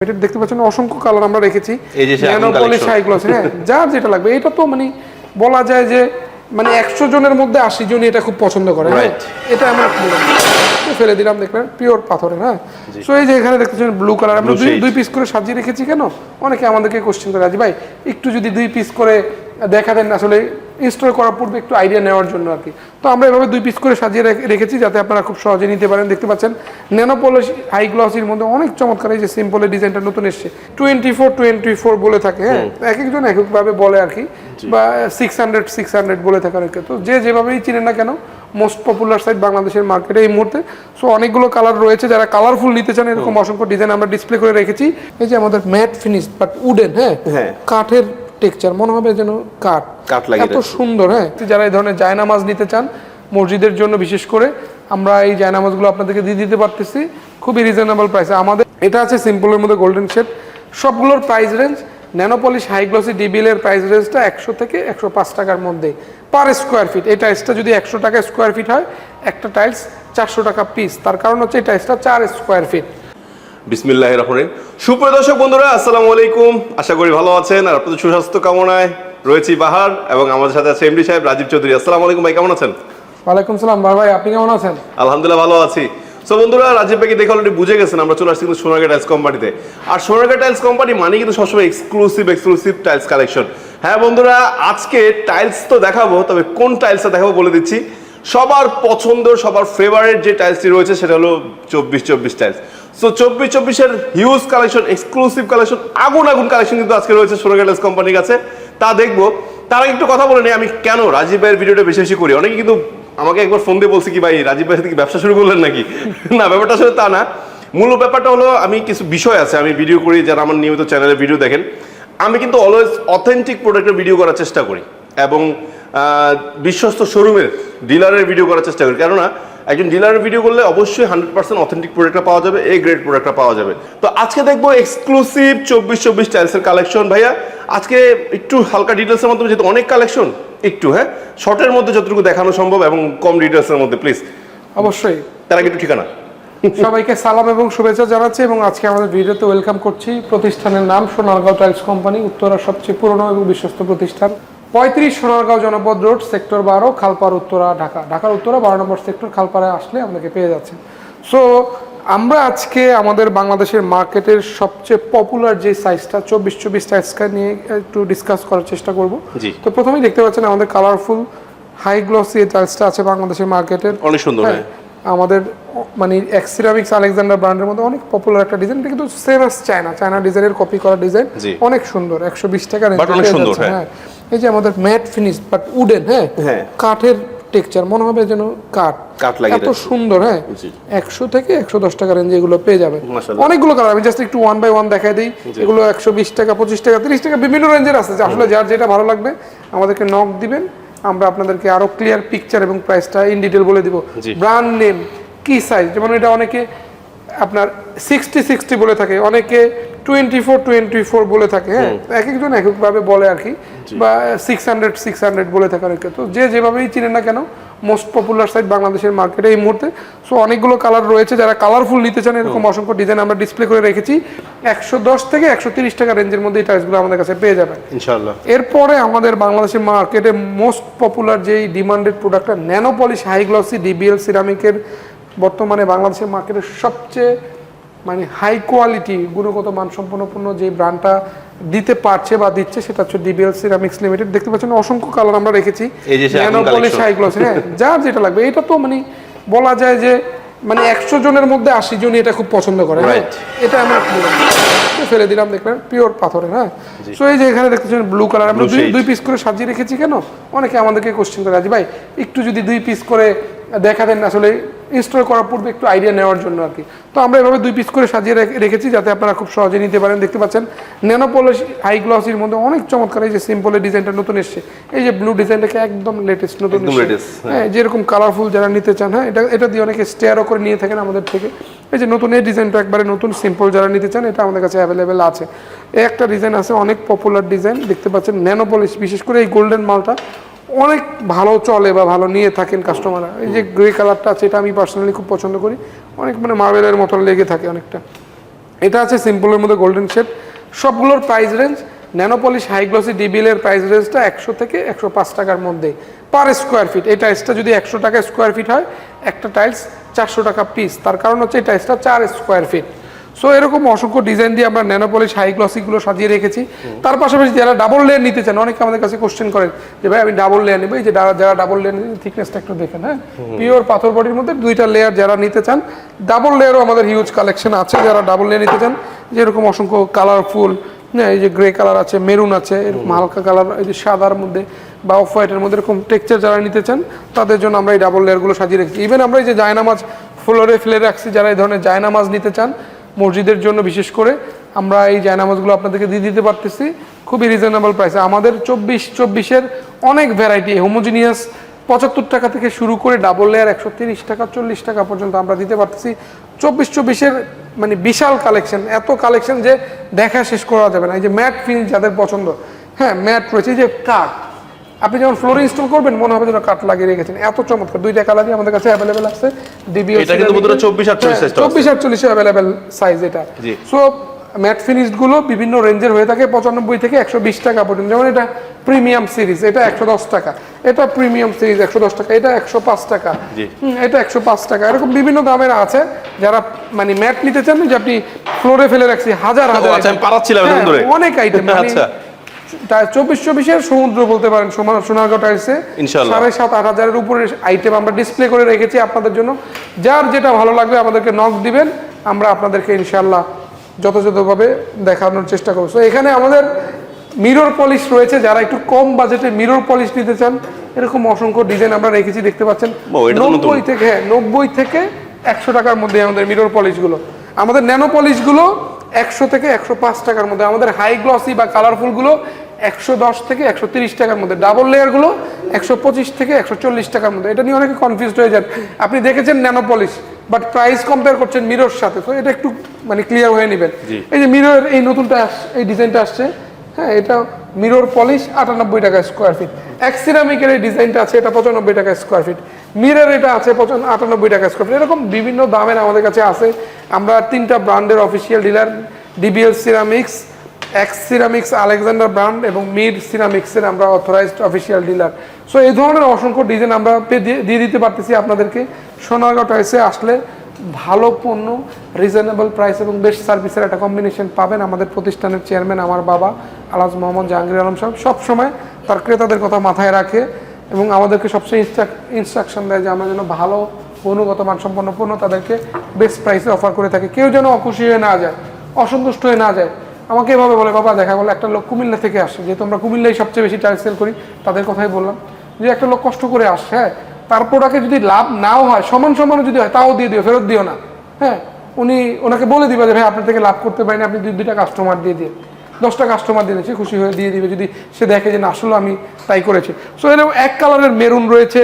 এটা দেখতে পাচ্ছেন অসংখ্য কালার আমরা রেখেছি। যে হ্যাঁ যার যেটা লাগবে। এটা তো মানে বলা যায় যে মানে একশো জনের মধ্যে আশি জনই এটা খুব পছন্দ করে হ্যাঁ? এটা আমরা ফেলে দিলাম দেখলেন? পিওর পাথরে হ্যাঁ? সো এই যে এখানে দেখতেছেন ব্লু কালার আমরা দুই দুই পিস করে সাজিয়ে রেখেছি কেন? অনেকে আমাদেরকে কোশ্চেন করে রাজি ভাই একটু যদি দুই পিস করে দেখা দেন আসলে ইনস্টল করার পূর্বে একটু আইডিয়া নেওয়ার জন্য আর কি। তো আমরা এভাবে দুই পিস করে সাজিয়ে রেখে- রেখেছি যাতে আপনারা খুব সহজে নিতে পারেন। দেখতে পাচ্ছেন ন্যানো পলিশ হাই গ্লসির মধ্যে অনেক চমৎকার এই যে সিম্পলের ডিজাইনটা নতুন এসছে। টোয়েন্টি ফোর টোয়েন্টি ফোর বলে থাকে হ্যাঁ? এক একজন এক একভাবে বলে আর কি। বা সিক্স হান্ড্রেড সিক্স হান্ড্রেড বলে থাকে অনেকে। তো যে যেভাবেই চিনে না কেন মোস্ট পপুলার সাইট বাংলাদেশের মার্কেটে এই মুহূর্তে। সো অনেকগুলো কালার রয়েছে। যারা কালারফুল নিতে চান এরকম অসংখ্য ডিজাইন আমরা ডিসপ্লে করে রেখেছি। এই যে আমাদের ম্যাট ফিনিশ বাট উডেন হ্যাঁ? হ্যাঁ। কাঠের টেক্সচার মনে হবে যেন কাঠ। কাঠ লাগে এত সুন্দর হ্যাঁ? যারা এই ধরনের জায়নামাজ নিতে চান মসজিদের জন্য বিশেষ করে আমরা এই জায়নামাজগুলো আপনাদেরকে দিয়ে দিতে পারতেছি খুবই রিজনেবল প্রাইসে আমাদের এটা আছে সিম্পলের মধ্যে গোল্ডেন শেড সবগুলোর price range nano polish high glossy DBL এর প্রাইস রেঞ্জটা একশো থেকে একশো পাঁচ টাকার মধ্যে। পার স্কোয়ার ফিট এই টাইলসটা যদি একশো টাকা স্কোয়ার ফিট হয় একটা টাইলস চারশো টাকা পিস তার কারণ হচ্ছে এই টাইলসটা চার স্কোয়ার ফিট বিসমিল্লাহ রহমান সুপ্রিয় দর্শক বন্ধুরা আসসালামু আলাইকুম। আশা করি ভালো আছেন আর আপনাদের সুস্বাস্থ্য কামনায় রয়েছি বাহার এবং আমাদের সাথে আছে এমডি সাহেব রাজীব চৌধুরী। আসসালামু আলাইকুম ভাই কেমন আছেন? ওয়ালাইকুম সালাম ভাই আপনি কেমন আছেন? আলহামদুলিল্লাহ ভালো আছি। সো বন্ধুরা রাজীব ভাইকে দেখে অলরেডি বুঝে গেছেন আমরা চলে আসছি কিন্তু সোনারগা টাইলস কোম্পানিতে আর সোনারগা টাইলস কোম্পানি মানে কিন্তু সবসময় এক্সক্লুসিভ এক্সক্লুসিভ টাইলস কালেকশন হ্যাঁ বন্ধুরা আজকে টাইলস তো দেখাবো তবে কোন টাইলসটা দেখাবো বলে দিচ্ছি। সবার পছন্দ, সবার ফেভারিট যে টাইলসটি রয়েছে সেটা হলো চব্বিশ চব্বিশ টাইলস সো চব্বিশ চব্বিশের হিউজ কালেকশন এক্সক্লুসিভ কালেকশন আগুন আগুন কালেকশন কিন্তু আজকে রয়েছে সোনারগা টাইলস কোম্পানির কাছে। তা দেখব। তার একটু কথা বলে নিই, আমি কেন রাজীব ভাইয়ের ভিডিওটা বেশি বেশি করি? অনেকে কিন্তু আমাকে একবার ফোন দিয়ে বলছে কি ভাই, রাজীব ভাই সাথে কি ব্যবসা শুরু করলেন নাকি? না, ব্যাপারটা আসলে তা না। মূল ব্যাপারটা হলো, আমি কিছু বিষয় আছে, আমি ভিডিও করি, যারা আমার নিয়মিত চ্যানেলে ভিডিও দেখেন। আমি কিন্তু অলওয়েজ অথেন্টিক প্রোডাক্টের ভিডিও করার চেষ্টা করি। এবং বিশ্বস্ত শোরুমের ডিলারের ভিডিও করার চেষ্টা করি। কেননা একজন ডিলারের ভিডিও করলে অবশ্যই হান্ড্রেড পার্সেন্ট অথেন্টিক প্রোডাক্টটা পাওয়া যাবে এই গ্রেড প্রোডাক্টটা পাওয়া যাবে। তো আজকে দেখব এক্সক্লুসিভ চব্বিশ চব্বিশ টাইলসের কালেকশন ভাইয়া আজকে একটু হালকা ডিটেলসের মাধ্যমে যেহেতু অনেক কালেকশন একটু হ্যাঁ? শর্টের মধ্যে যতটুকু দেখানো সম্ভব এবং কম ডিটেলসের মধ্যে প্লিজ অবশ্যই। তার আগে একটু ঠিকানা। সবাইকে সালাম এবং শুভেচ্ছা জানাচ্ছি এবং আজকে আমাদের ভিডিওতে ওয়েলকাম করছি। প্রতিষ্ঠানের নাম সোনারগাঁও টাইলস কোম্পানি উত্তরার সবচেয়ে পুরনো এবং বিশ্বস্ত প্রতিষ্ঠান। পঁয়ত্রিশ সোনারগাঁও জনপদ রোড সেক্টর বারো খালপাড় উত্তরা ঢাকা। ঢাকার উত্তরা বারো নম্বর সেক্টর খালপাড়ায় আসলে আমাদেরকে পেয়ে যাচ্ছেন। সো আমরা আজকে আমাদের বাংলাদেশের মার্কেটের সবচেয়ে পপুলার যে সাইজটা চব্বিশ চব্বিশ সাইজটা নিয়ে একটু ডিসকাস করার চেষ্টা করব। তো প্রথমেই দেখতে পাচ্ছেন আমাদের কালারফুল হাই গ্লসি টাইলসটা আছে বাংলাদেশের মার্কেটের। অনেক সুন্দর হ্যাঁ আমাদের অ- মানে এক্সিরামিক্স আলেকজান্ডার ব্র্যান্ডের মধ্যে অনেক পপুলার একটা ডিজাইন কিন্তু সেম অ্যাজ চায়না চায়না ডিজাইনের কপি করা ডিজাইন অনেক সুন্দর একশো বিশ টাকা সুন্দর, হ্যাঁ। এই যে আমাদের ম্যাট ফিনিশ বাট উডেন হ্যাঁ? হ্যাঁ। কাঠের টেক্সচার মনে হবে যেন কাঠ। কাঠ লাগিয়ে এত সুন্দর হ্যাঁ? একশো থেকে একশো দশ টাকা রেঞ্জে এগুলো পেয়ে মাশাআল্লাহ। অনেকগুলো কালার আমি জাস্ট একটু ওয়ান বাই ওয়ান দেখাই দিই। এগুলো একশো বিশ টাকা পঁচিশ টাকা তিরিশ টাকা বিভিন্ন রেঞ্জের আছে। আসলে যার যেটা ভালো লাগবে আমাদেরকে নক দিবেন। আমরা আপনাদেরকে আরও ক্লিয়ার পিকচার এবং প্রাইসটা ইন ডিটেল বলে দিব। ব্র্যান্ড নেম কি সাইজ যেমন এটা অনেকে আপনার সিক্সটি সিক্সটি বলে থাকে অনেকে টোয়েন্টি ফোর টোয়েন্টি ফোর বলে থাকে হ্যাঁ? এক একজন এক একভাবে বলে আর কি বা সিক্স হান্ড্রেড সিক্স হান্ড্রেড বলে থাকে অনেকে। তো যে যেভাবেই চিনে না কেন মোস্ট পপুলার সাইট বাংলাদেশের মার্কেটে এই মুহূর্তে। সো অনেকগুলো কালার রয়েছে যারা কালারফুল নিতে চান এরকম অসংখ্য ডিজাইন আমরা ডিসপ্লে করে রেখেছি। একশো দশ থেকে একশো তিরিশ টাকা রেঞ্জের মধ্যে এই টাইলসগুলো আমাদের কাছে পেয়ে যাবেন। ইনশাআল্লাহ। এরপরে আমাদের বাংলাদেশের মার্কেটে মোস্ট পপুলার যেই ডিমান্ডেড প্রোডাক্টটা nano polish high glossy DBL সিরামিকের বর্তমানে বাংলাদেশের মার্কেটের সবচেয়ে মানে হাই কোয়ালিটি গুণগত মানসম্পন্ন পণ্য যে ব্র্যান্ডটা দিতে পারছে বা দিচ্ছে সেটা হচ্ছে ডিবিএল সিরামিক্স লিমিটেড দেখতে পাচ্ছেন অসংখ্য কালার আমরা রেখেছি। হ্যাঁ যার যেটা লাগবে। এটা তো মানে বলা যায় যে মানে একশো জনের মধ্যে আশি জনই এটা খুব পছন্দ করে হ্যাঁ? এটা আমরা ফেলে দিলাম দেখলেন পিওর পাথরে হ্যাঁ? সো এই যে এখানে দেখতেছেন ব্লু কালার আমরা দুই দুই পিস করে সাজিয়ে রেখেছি কেন? অনেকে আমাদেরকে কোশ্চেন করে রাজি ভাই একটু যদি দুই পিস করে দেখা দেন আসলে ইনস্টল করার পূর্বে একটু আইডিয়া নেওয়ার জন্য আর কি। তো আমরা এভাবে দুই পিস করে সাজিয়ে রেখেছি যাতে আপনারা খুব সহজে নিতে পারেন। দেখতে পাচ্ছেন ন্যানো পলিশ হাই গ্লসির মধ্যে অনেক চমৎকার এই যে সিম্পলের ডিজাইনটা নতুন এসছে। এই যে ব্লু ডিজাইনটাকে একদম লেটেস্ট নতুন হ্যাঁ। হ্যাঁ যেরকম কালারফুল যারা নিতে চান হ্যাঁ এটা এটা দিয়ে অনেকে স্টেয়ারও করে নিয়ে থাকেন আমাদের থেকে। এই যে নতুন এই ডিজাইনটা একবারে নতুন সিম্পল যারা নিতে চান এটা আমাদের কাছে অ্যাভেলেবেল আছে। একটা ডিজাইন আছে অনেক পপুলার ডিজাইন দেখতে পাচ্ছেন ন্যানো পলিশ বিশেষ করে এই গোল্ডেন মালটা অনেক ভালো চলে বা ভালো নিয়ে থাকেন কাস্টমাররা এই যে গ্রে কালারটা আছে, এটা আমি পার্সোনালি খুব পছন্দ করি। অনেক মানে মার্বেলের মতো লেগে থাকে অনেকটা। এটা আছে সিম্পলের মধ্যে গোল্ডেন শেড সবগুলোর price range nano polish high glossy DBL এর প্রাইস রেঞ্জটা একশো থেকে একশো পাঁচ টাকার মধ্যে পার স্কোয়ার ফিট এই টাইলসটা যদি একশো টাকা স্কোয়ার ফিট হয়, একটা টাইলস চারশো টাকা পিস তার কারণ হচ্ছে এই টাইলসটা চার স্কোয়ার ফিট সো এরকম অসংখ্য ডিজাইন দিয়ে আমরা ন্যানোপলিশ হাই গ্লসিগুলো সাজিয়ে রেখেছি। তার পাশাপাশি যারা ডাবল লেয়ার নিতে চান অনেকে আমাদের কাছে কোশ্চেন করেন যে ভাই আমি ডাবল লেয়ার নেব। এই যে যারা- ডাবল লেয়ার থিকনেসটা একটু দেখেন হ্যাঁ? পিওর পাথর বডির মধ্যে দুইটা লেয়ার যারা নিতে চান ডাবল লেয়ারও আমাদের হিউজ কালেকশন আছে যারা ডাবল লেয়ার নিতে চান। যেরকম অসংখ্য কালারফুল হ্যাঁ এই যে গ্রে কালার আছে মেরুন আছে এরকম হালকা কালার এই যে সাদার মধ্যে বা অফ হোয়াইটের মধ্যে এরকম টেক্সচার যারা নিতে চান তাদের জন্য আমরা এই ডাবল লেয়ারগুলো সাজিয়ে রেখেছি। ইভেন আমরা এই যে জায়নামাজ ফ্লোরে ফেলে রাখছি যারা এই ধরনের জায়নামাজ নিতে চান মসজিদের জন্য, বিশেষ করে আমরা এই জায়নামাজগুলো আপনাদেরকে দিয়ে দিতে পারতেছি। খুবই রিজনেবল প্রাইসে আমাদের চব্বিশ চব্বিশের অনেক ভ্যারাইটি হোমোজিনিয়াস পঁচাত্তর টাকা থেকে শুরু করে ডাবল লেয়ার একশো তিরিশ টাকা, চল্লিশ টাকা পর্যন্ত আমরা দিতে পারতেছি। চব্বিশ চব্বিশের মানে বিশাল কালেকশন এত কালেকশন যে দেখা শেষ করা যাবে না। এই যে ম্যাট ফিনিশ যাদের পছন্দ হ্যাঁ ম্যাট রয়েছে। যে কাঠ আপনি যখন ফ্লোরে ইনস্টল করবেন মনে হবে যেন কাঠ লাগিয়ে রেখেছেন। এত চমৎকার। দুইটা কালারই আমাদের কাছে অ্যাভেলেবেল আছে। ডিবি এটা কিন্তু বন্ধুরা 24 48 size টা আছে। চব্বিশ আটচল্লিশে অ্যাভেলেবেল সাইজ এটা। সো ম্যাট ফিনিশডগুলো বিভিন্ন রেঞ্জের হয়ে থাকে পঁচানব্বই থেকে একশো বিশ টাকা পর্যন্ত। যেমন এটা প্রিমিয়াম সিরিজ এটা একশো দশ টাকা। এটা প্রিমিয়াম সিরিজ একশো দশ টাকা। এটা একশো পাঁচ টাকা। জি। হুম, এটা একশো পাঁচ টাকা। এরকম বিভিন্ন দামের আছে। যারা মানে ম্যাট নিতে চান যে আপনি ফ্লোরে ফেলে রাখছি হাজার হাজার আচ্ছা, আমি এতক্ষণ হ্যাঁ। অনেক আইটেম আচ্ছা। চব্বিশ চব্বিশের সমুদ্র বলতে পারেন সোনা- সোনারগাঁও টাইলসে সাড়ে সাত আট হাজারের উপরে আইটেম আমরা ডিসপ্লে করে রেখেছি আপনাদের জন্য। যার যেটা ভালো লাগবে আমাদেরকে নক দিবেন আমরা আপনাদেরকে ইনশাল্লাহ যথাযথভাবে দেখানোর চেষ্টা করব। So, এখানে আমাদের মিরর পলিশ রয়েছে যারা একটু কম বাজেটে মিরর পলিশ নিতে চান এরকম অসংখ্য ডিজাইন আমরা রেখেছি দেখতে পাচ্ছেন। নব্বই থেকে হ্যাঁ নব্বই থেকে একশো টাকার মধ্যে আমাদের মিরর পলিশগুলো আমাদের ন্যানো পলিশগুলো একশো থেকে একশো পাঁচ টাকার মধ্যে। আমাদের হাই গ্লসি বা কালারফুলগুলো একশো দশ থেকে একশো তিরিশ টাকার মধ্যে। ডাবল লেয়ারগুলো একশো পঁচিশ থেকে একশো চল্লিশ টাকার মধ্যে। এটা নিয়ে অনেকে কনফিউজড হয়ে যান। আপনি দেখেছেন nano polish but price compare করছেন মিরোর সাথে। তো এটা একটু মানে ক্লিয়ার হয়ে নেবেন। এই যে মিরোর এই নতুনটা আস- এই ডিজাইনটা আসছে হ্যাঁ এটা মিরর পলিশ আটানব্বই টাকা স্কোয়ার ফিট এক সিরামিকের এই ডিজাইনটা আছে এটা পঁচানব্বই টাকা স্কোয়ার ফিট মিরর এটা আছে পঁচান আটানব্বই টাকা স্কোয়ার এরকম বিভিন্ন দামের আমাদের কাছে আছে। আমরা তিনটা ব্র্যান্ডের official dealer DBL ceramics X ceramics Alexander brand এবং মিড সিরামিক্সের আমরা অথরাইজড অফিসিয়াল ডিলার সো এই ধরনের অসংখ্য ডিজাইন আমরা দিয়ে দিতে পারতেছি আপনাদেরকে। সোনারগাঁও টাইসে আসলে ভালো পণ্য রিজনেবল প্রাইস এবং বেস্ট সার্ভিসের একটা কম্বিনেশন পাবেন আমাদের প্রতিষ্ঠানের চেয়ারম্যান আমার বাবা আলাজ মোহাম্মদ জাহাঙ্গীর আলম সাহেব। সবসময় তার ক্রেতাদের কথা মাথায় রাখে। এবং আমাদেরকে সবসময় ইনস্ট্রাকশন দেয় যে আমরা যেন ভালো, গুণগত, মানসম্পন্ন পণ্য তাদেরকে বেস্ট প্রাইসে অফার করে থাকি। কেউ যেন অখুশি হয়ে না যায়, অসন্তুষ্ট হয়ে না যায়। আমাকে এভাবে বলে, বাবা, দেখা গেলো একটা লোক কুমিল্লা থেকে আসে। যেহেতু আমরা কুমিল্লাই সবচেয়ে বেশি টাইল সেল করি, তাদের কথাই বললাম যে একটা লোক কষ্ট করে আসে হ্যাঁ? তার প্রোডাক্টে যদি লাভ নাও হয়, সমান সমানও যদি হয়, তাও দিয়ে দিও, ফেরত দিও না। হ্যাঁ? উনি ওনাকে বলে দিবে যে, ভাই, আপনার থেকে লাভ করতে পারিনি, আপনি দুই, দুইটা কাস্টমার দিয়ে দিয়ে দশটা কাস্টমার দিয়ে সে খুশি হয়ে দিয়ে দিবে। যদি সে দেখে যে না, আসলে আমি তাই করেছি। সো এরকম এক কালারের মেরুন রয়েছে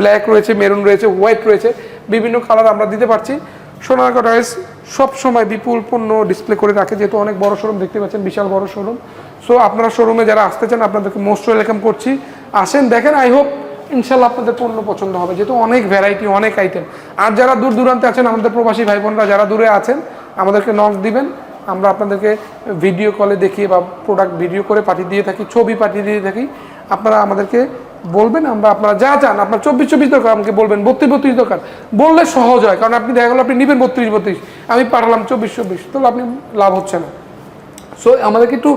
ব্ল্যাক রয়েছে মেরুন রয়েছে হোয়াইট রয়েছে, বিভিন্ন কালার আমরা দিতে পারছি। সোনার টাইলস সব সময় বিপুল পণ্য ডিসপ্লে করে রাখে, যেহেতু অনেক বড় শোরুম দেখতে পাচ্ছেন, বিশাল বড় শোরুম সো আপনারা শোরুমে যারা আসতে চান, আপনাদেরকে মোস্ট ওয়েলকাম করছি। আসেন, দেখেন আই হোপ ইনশাল্লাহ আপনাদের পণ্য পছন্দ হবে, যেহেতু অনেক ভ্যারাইটি অনেক আইটেম আর যারা দূর দূরান্তে আছেন, আমাদের প্রবাসী ভাই বোনরা যারা দূরে আছেন, আমাদেরকে নক দিবেন। আমরা আপনাদেরকে ভিডিও কলে দেখিয়ে বা প্রোডাক্ট ভিডিও করে পাঠিয়ে দিয়ে থাকি, ছবি পাঠিয়ে দিয়ে থাকি। আপনারা আমাদেরকে বলবেন, আমরা আপনারা যা চান, আপনার চব্বিশ চব্বিশ দরকার, আমাকে বলবেন বত্রিশ বত্রিশ দরকার। বললে সহজ হয়, কারণ আপনি দেখা গেলো আপনি নেবেন বত্রিশ বত্রিশ আমি পাঠালাম চব্বিশ চব্বিশ তাহলে আপনি লাভ হচ্ছে না। সো আমাদেরকে একটু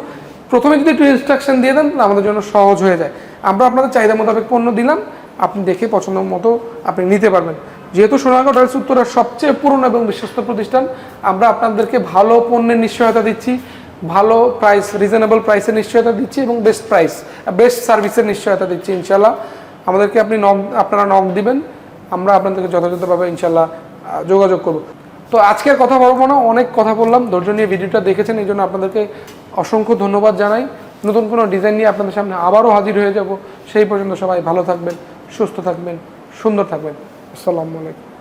প্রথমে যদি একটু ইনস্ট্রাকশন দিয়ে দেন আমাদের জন্য সহজ হয়ে যায়। আমরা আপনাদের চাহিদা মোতাবেক পণ্য দিলাম, আপনি দেখে পছন্দ মতো আপনি নিতে পারবেন। যেহেতু সোনারগাঁও টাইলস উত্তরের সবচেয়ে পুরনো এবং বিশ্বস্ত প্রতিষ্ঠান, আমরা আপনাদেরকে ভালো পণ্যের নিশ্চয়তা দিচ্ছি, ভালো প্রাইস রিজনেবল প্রাইসের নিশ্চয়তা দিচ্ছি এবং বেস্ট প্রাইস বেস্ট সার্ভিসের নিশ্চয়তা দিচ্ছি ইনশাল্লাহ আমাদেরকে আপনি নক, আপনারা নক দিবেন, আমরা আপনাদেরকে যথাযথভাবে ইনশাল্লাহ যোগাযোগ করব। তো আজকের কথা বলব না, অনেক কথা বললাম, ধৈর্য নিয়ে ভিডিওটা দেখেছেন, এই জন্য আপনাদেরকে অসংখ্য ধন্যবাদ জানাই। নতুন কোনো ডিজাইন নিয়ে আপনাদের সামনে আবারও হাজির হয়ে যাব, সেই পর্যন্ত সবাই ভালো থাকবেন, সুস্থ থাকবেন, সুন্দর থাকবেন। আসসালামু আলাইকুম।